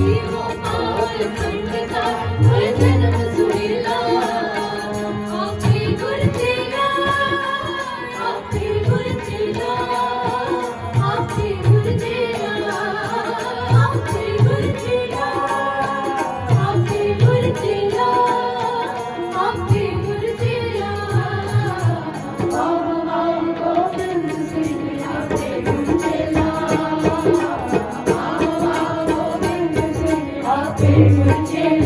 You. Pen చెల్లి